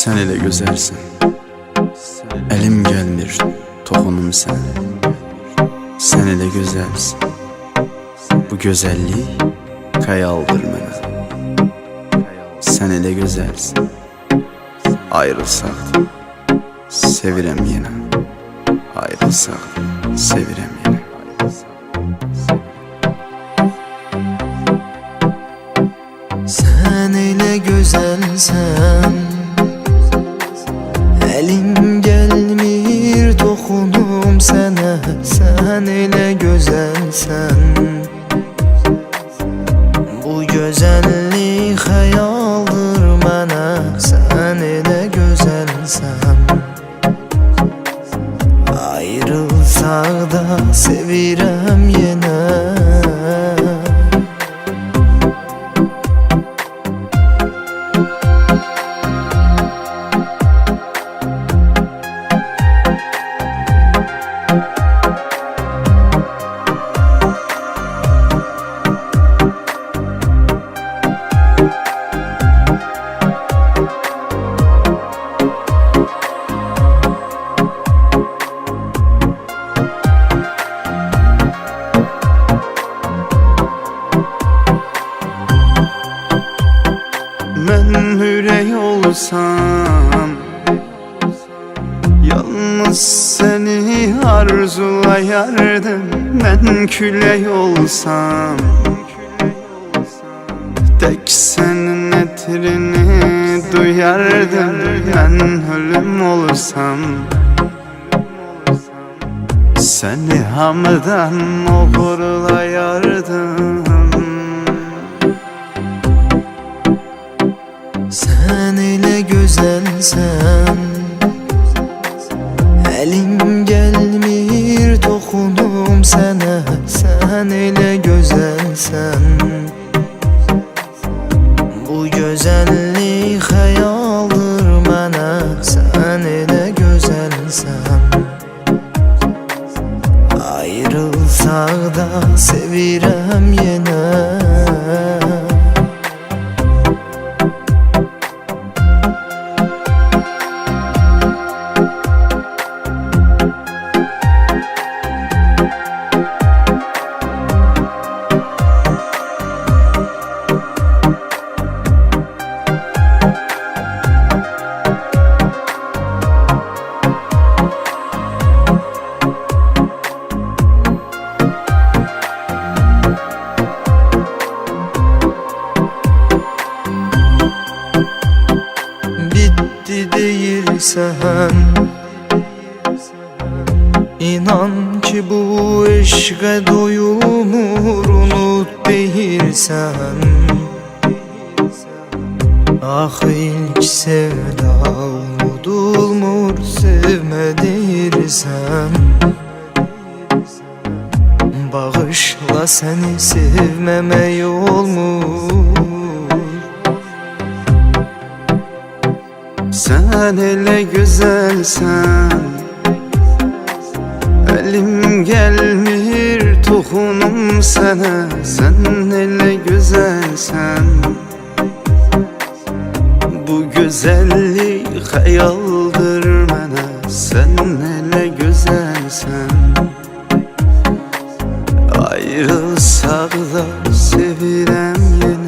Sen elə gözəlsən. Əlim gəlmir toxunum sənə. Sən elə gözəlsən. Bu gözəllik xəyaldır mənə. Sən elə gözəlsən. Ayrılsaq sevirəm yenə. Ayrılsaq sevirəm yenə. Sen ile güzelsen Elim gelmir dokunum sana Sen ile güzelsen Bu güzellik hayaldır bana Sen ile güzelsen Ayrılsak da sevirem yine Mən ürək olsam Yalnız səni arzulayardım Mən külək olsam Tək sənin ətrini duyardım. Mən ölüm olsam Səni hamıdan oğurlayardım güzelsen Elim gelmir dokunum sana Sen ile güzelsen. Bu güzellik hayaldır bana Sen ile güzelsen. Ayrılsak da sevirem yine değilsen İnan ki bu eşke doyulmur unut değilsen Ah ilk sevda unutulmur sevme değilsen Bağışla seni sevmeme yolmuş Sen elə gözəlsən Əlim gəlmir toxunum sənə Sən elə gözəlsən Bu gözəllik xəyaldır mənə Sən elə gözəlsən Ayrılsaq da sevirəm